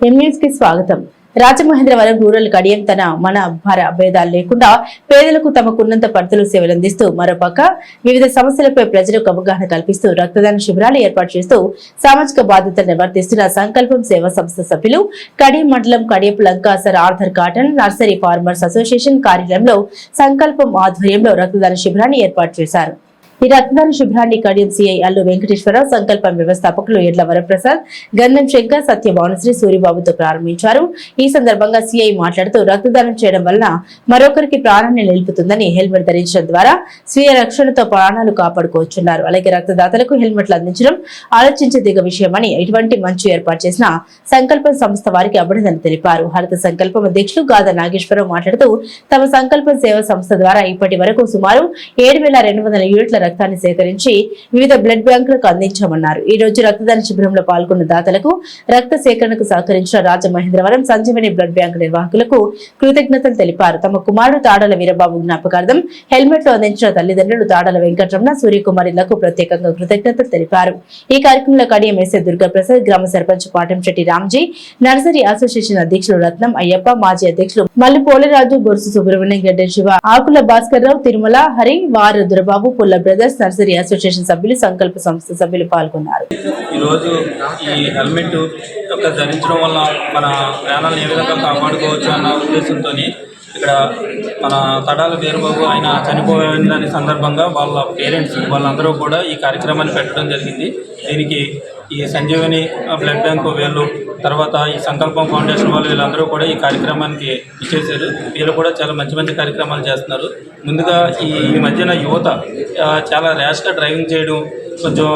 M News స్వాగతం. Rajamahendravaram rural Kadiyam తన మన భార భేదాలు లేకుండా పేదలకు తమకున్నంత పరిధిలో సేవలు అందిస్తూ మరోపక్క వివిధ సమస్యలపై ప్రజలకు అవగాహన కల్పిస్తూ రక్తదాన శిబిరాలు ఏర్పాటు చేస్తూ సామాజిక బాధ్యతలు నిర్వర్తిస్తున్న సంకల్పం సేవా సంస్థ సభ్యులు కడియం మండలం Kadiyapu లంకాసర్ Arthur Cotton nursery farmers association కార్యాలయంలో సంకల్పం ఆధ్వర్యంలో రక్తదాన శిబిరాన్ని ఏర్పాటు చేశారు. ఈ రక్తదాన శుభ్రాన్ని కడియం సిఐ అల్లు వెంకటేశ్వరరావు సంకల్పం వ్యవస్థాపకులు ఎడ్ల వరప్రసాద్ గంధం శంకర్ సత్య భానుశ్రీ సూర్యబాబుతో ప్రారంభించారు. ఈ సందర్భంగా సిఐ మాట్లాడుతూ రక్తదానం చేయడం వలన మరొకరికి ప్రాణాన్ని నిలుపుతుందని హెల్మెట్ ధరించడం ద్వారా స్వీయ రక్షణతో ప్రాణాలు కాపాడుకోవచ్చున్నారు. అలాగే రక్తదాతలకు హెల్మెట్లు అందించడం ఆలోచించదగ్గ విషయమని ఇటువంటి మంచి ఏర్పాటు చేసిన సంకల్పం సంస్థ వారికి అభినందనలు తెలిపారు. హరిత సంకల్పం అధ్యక్షులు గాదా నాగేశ్వరరావు మాట్లాడుతూ తమ సంకల్పం సేవా సంస్థ ద్వారా ఇప్పటి వరకు సుమారు ఏడు వేల రెండు వందల యూనిట్ల రక్తాన్ని సేకరించి వివిధ బ్లడ్ బ్యాంకులకు అందించామన్నారు. ఈ రోజు రక్తదాన శిబిరంలో పాల్గొన్న దాతలకు రక్త సేకరణకు సహకరించిన రాజమహేంద్రవరం సంజీవని బ్లడ్ బ్యాంకు నిర్వాహకులకు కృతజ్ఞతలు తెలిపారు. తమ కుమారుడు తాడల వీరబాబు జ్ఞాపకార్థం హెల్మెట్లు అందించిన తల్లిదండ్రులు తాడల వెంకటరమణ సూర్యకుమారిలకు ప్రత్యేకంగా కృతజ్ఞతలు తెలిపారు. ఈ కార్యక్రమంలో కడియం ఎస్ఏ దుర్గాప్రసాద్ గ్రామ సర్పంచ్ పాటంశెట్టి రామ్జీ నర్సరీ అసోసియేషన్ అధ్యక్షులు రత్నం అయ్యప్ప మాజీ అధ్యక్షులు మల్లి పోలరాజు బొరుసు సుబ్రహ్మణ్యం గడ్డ శివ ఆకుల భాస్కర్ రావు తిరుమల హరి వారు దురబాబు పుల్ల బ్రదర్స్ నర్సరీ అసోసియేషన్ సభ్యులు సంకల్ప సంస్థ సభ్యులు పాల్గొన్నారు. ఈరోజు ఈ హెల్మెట్ యొక్క ధరించడం వల్ల మన ప్రాణాలను ఏ విధంగా కాపాడుకోవచ్చు అన్న ఉద్దేశంతో ఇక్కడ మన తడాల వీరబాబు ఆయన చనిపోయిన దాని సందర్భంగా వాళ్ళ పేరెంట్స్ వాళ్ళందరూ కూడా ఈ కార్యక్రమాన్ని పెట్టడం జరిగింది. దీనికి ఈ సంజీవని బ్లడ్ బ్యాంకు వీళ్ళు తర్వాత ఈ సంకల్పం ఫౌండేషన్ వాళ్ళు వీళ్ళందరూ కూడా ఈ కార్యక్రమానికి ఇచ్చేసారు వీళ్ళు కూడా చాలా మంచి మంచి కార్యక్రమాలు చేస్తున్నారు. ముందుగా ఈ ఈ మధ్యన యువత చాలా ర్యాష్గా డ్రైవింగ్ చేయడం కొంచెం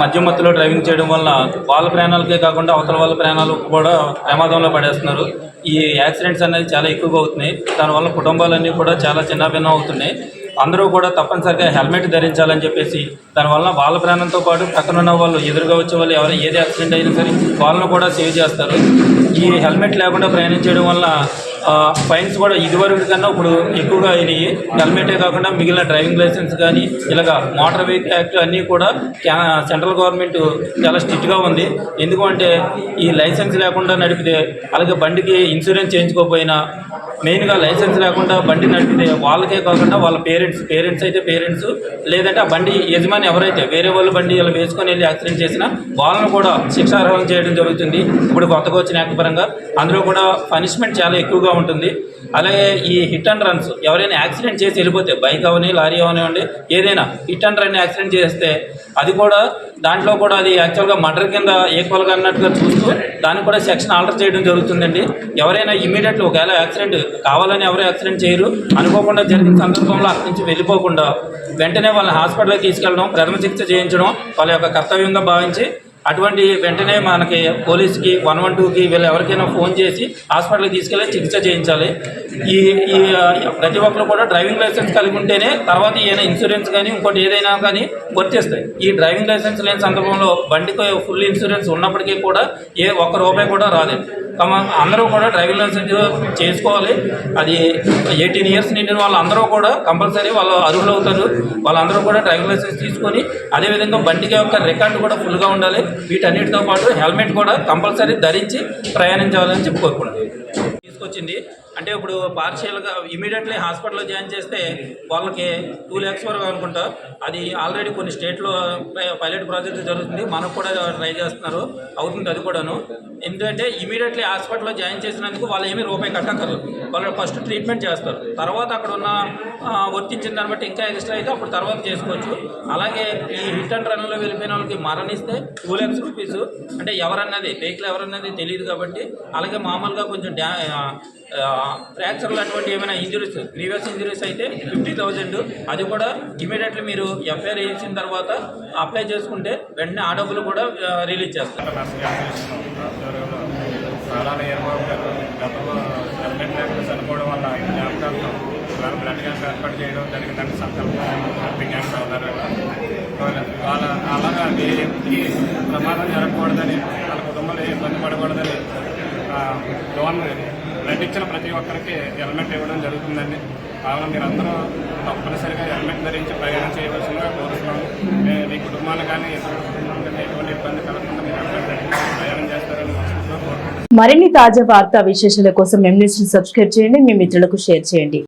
మధ్య మద్యం మత్తులో డ్రైవింగ్ చేయడం వల్ల వాళ్ళ ప్రాణాలకే కాకుండా అవతల వాళ్ళ ప్రాణాలు కూడా ప్రమాదంలో పడేస్తున్నారు. ఈ యాక్సిడెంట్స్ అనేది చాలా ఎక్కువగా అవుతున్నాయి. దానివల్ల కుటుంబాలన్నీ కూడా చాలా చిన్నభిన్నం అవుతున్నాయి. అందరూ కూడా తప్పనిసరిగా హెల్మెట్ ధరించాలని చెప్పేసి దానివల్ల వాళ్ళ ప్రాణంతో పాటు పక్కనున్న వాళ్ళు ఎదురుగా వచ్చే వాళ్ళు ఎవరైనా ఏది యాక్సిడెంట్ అయినా సరే వాళ్ళను కూడా సేవ్ చేస్తారు. ఈ హెల్మెట్ లేకుండా ప్రయాణించడం వల్ల ఫైన్స్ కూడా ఇదివరకు కన్నా ఇప్పుడు ఎక్కువగా అయినాయి. హెల్మెటే కాకుండా మిగిలిన డ్రైవింగ్ లైసెన్స్ కానీ ఇలాగా మోటార్ వెహికల్ యాక్ట్ అన్నీ కూడా సెంట్రల్ గవర్నమెంట్ చాలా స్ట్రిక్ట్గా ఉంది. ఎందుకంటే ఈ లైసెన్స్ లేకుండా నడిపితే అలాగే బండికి ఇన్సూరెన్స్ చేయించుకోకపోయినా మెయిన్గా లైసెన్స్ లేకుండా బండి నడిపితే వాళ్ళకే కాకుండా వాళ్ళ పేరెంట్స్ పేరెంట్స్ అయితే పేరెంట్స్ లేదంటే ఆ బండి యజమాని ఎవరైతే వేరే వాళ్ళ బండి ఇలా వేసుకొని వెళ్ళి యాక్సిడెంట్ చేసినా వాళ్ళను కూడా శిక్షార్హం చేయడం జరుగుతుంది. ఇప్పుడు కొత్తగా వచ్చిన యాక్ట్ పరంగా అందులో కూడా పనిష్మెంట్ చాలా ఎక్కువగా ఉంటుంది. అలాగే ఈ హిట్ అండ్ రన్స్ ఎవరైనా యాక్సిడెంట్ చేసి వెళ్ళిపోతే బైక్ అవని లారీ అవనివ్వండి ఏదైనా హిట్ అండ్ రన్ యాక్సిడెంట్ చేస్తే అది కూడా దాంట్లో కూడా అది యాక్చువల్గా మర్డర్ కింద ఈక్వల్గా అన్నట్టుగా చూస్తూ దాన్ని కూడా సెక్షన్ ఆల్టర్ చేయడం జరుగుతుందండి. ఎవరైనా ఇమీడియట్లీ ఒకవేళ యాక్సిడెంట్ కావాలని ఎవరు యాక్సిడెంట్ చేయరు. అనుకోకుండా జరిగిన సందర్భంలో అక్కడి నుంచి వెళ్ళిపోకుండా వెంటనే వాళ్ళని హాస్పిటల్కి తీసుకెళ్ళడం ప్రథమ చికిత్స చేయించడం వాళ్ళ యొక్క కర్తవ్యంగా భావించి అటువంటి వెంటనే మనకి పోలీస్కి వన్ వన్ టూకి వీళ్ళు ఎవరికైనా ఫోన్ చేసి హాస్పిటల్కి తీసుకెళ్ళి చికిత్స చేయించాలి. ఈ ఈ ప్రతి ఒక్కరు కూడా డ్రైవింగ్ లైసెన్స్ కలిగి ఉంటేనే తర్వాత ఏదైనా ఇన్సూరెన్స్ కానీ ఇంకోటి ఏదైనా కానీ వర్తిస్తాయి ఈ డ్రైవింగ్ లైసెన్స్ లేని సందర్భంలో బండికి ఫుల్ ఇన్సూరెన్స్ ఉన్నప్పటికీ కూడా ఏ ఒక్క రూపాయి కూడా రాలేదు. అందరూ కూడా డ్రైవింగ్ లైసెన్స్ చేసుకోవాలి. అది ఎయిటీన్ ఇయర్స్ నిండిన వాళ్ళందరూ కూడా కంపల్సరీ వాళ్ళు అర్హులు అవుతారు. వాళ్ళందరూ కూడా డ్రైవింగ్ లైసెన్స్ తీసుకొని అదేవిధంగా బండికి యొక్క రికార్డు కూడా ఫుల్గా ఉండాలి. వీటన్నిటితో పాటు హెల్మెట్ కూడా కంపల్సరీ ధరించి ప్రయాణించాలని చెప్పి కోరుకుంటుంది తీసుకొచ్చింది అంటే ఇప్పుడు పార్షియల్గా ఇమీడియట్లీ హాస్పిటల్లో జాయిన్ చేస్తే వాళ్ళకి టూ ల్యాక్స్ వరకు అనుకుంటా. అది ఆల్రెడీ కొన్ని స్టేట్లో పైలట్ ప్రాజెక్ట్ జరుగుతుంది. మనకు కూడా ట్రై చేస్తున్నారు. అవుతుంది అది కూడాను. ఎందుకంటే ఇమీడియట్లీ హాస్పిటల్లో జాయిన్ చేసినందుకు వాళ్ళు ఏమీ రూపాయి కట్టక్కర్లేదు. వాళ్ళు ఫస్ట్ ట్రీట్మెంట్ చేస్తారు. తర్వాత అక్కడ ఉన్న వర్తించిన దాన్ని బట్టి ఇంకా ఎక్స్ట్రా అయితే అప్పుడు తర్వాత చేసుకోవచ్చు. అలాగే ఈ హిట్ అండ్ రన్లో వెళ్ళిపోయిన వాళ్ళకి మరణిస్తే టూ ల్యాక్స్ రూపీస్ అంటే ఎవరన్నది వెహికల్ ఎవరన్నది తెలియదు కాబట్టి అలాగే మామూలుగా కొంచెం డ్యా ఫ్రాక్చర్లు అటువంటి ఏమైనా ఇంజురీస్ ప్రీవియస్ ఇంజురీస్ అయితే ఫిఫ్టీ థౌజండ్ అది కూడా ఇమీడియట్లీ మీరు ఎఫ్ఐఆర్ వేసిన తర్వాత అప్లై చేసుకుంటే వెంటనే ఆ డబ్బులు కూడా రిలీజ్ చేస్తారు. చనిపోవడం వల్ల ఈ వాళ్ళ బ్లడ్ క్యాంప్ ఏర్పాటు చేయడం దానికి దాన్ని సంకల్పం క్యాంప్ అవుతారు వాళ్ళ అలాగా ఏ వ్యక్తికి ప్రమాదం జరగకూడదని వాళ్ళ కుటుంబంలో ఏ ఇబ్బంది పడకూడదని లోన్ బ్లడ్ ఇచ్చిన ప్రతి ఒక్కరికి హెల్మెట్ ఇవ్వడం జరుగుతుందండి. కావున మీరందరూ తప్పనిసరిగా హెల్మెట్ ధరించి ప్రయాణం చేయవలసిందిగా కోరుతున్నాము. మీ- కుటుంబాలు కానీ ఇతర ఎటువంటి ఇబ్బంది కలగకుండా మీరు హెల్మెట్ ధరించి ప్రయాణం చేస్తారని మరిన్ని తాజా వార్తా విశేషాల కోసం ఎంన్యూస్ సబ్స్క్రైబ్ చేయండి. మీ మిత్రులకు షేర్ చేయండి.